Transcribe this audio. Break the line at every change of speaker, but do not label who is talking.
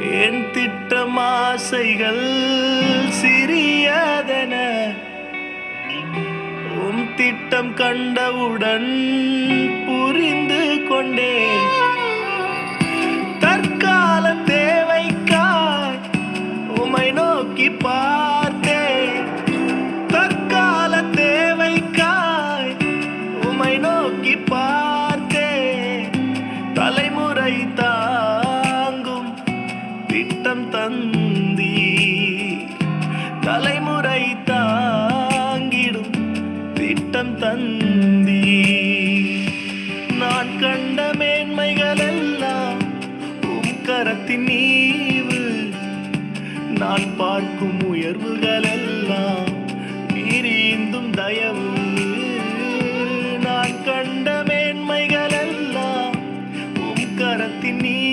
என் திட்டம் ஆசைகள் சிறியதென உம் திட்டம் கண்டவுடன் புரிந்து கொண்டேன். தற்கால தேவைக்காய் உமை நோக்கி பார்த்தேன். தற்கால தேவைக்காய் உமை நோக்கி பார்த்தேன். தலைமுறை தான் வரம் தந்தி தலைமுறை தாங்கிடும் திட்டம் தந்தி. நான் கண்ட மேன்மைகள் எல்லாம் உம் கரத்தின் நீவு நான் பார்க்கும் உயர்வுகள் எல்லாம் நீரீந்தும் தயவு. நான் கண்ட மேன்மைகள் கரத்தின் நீ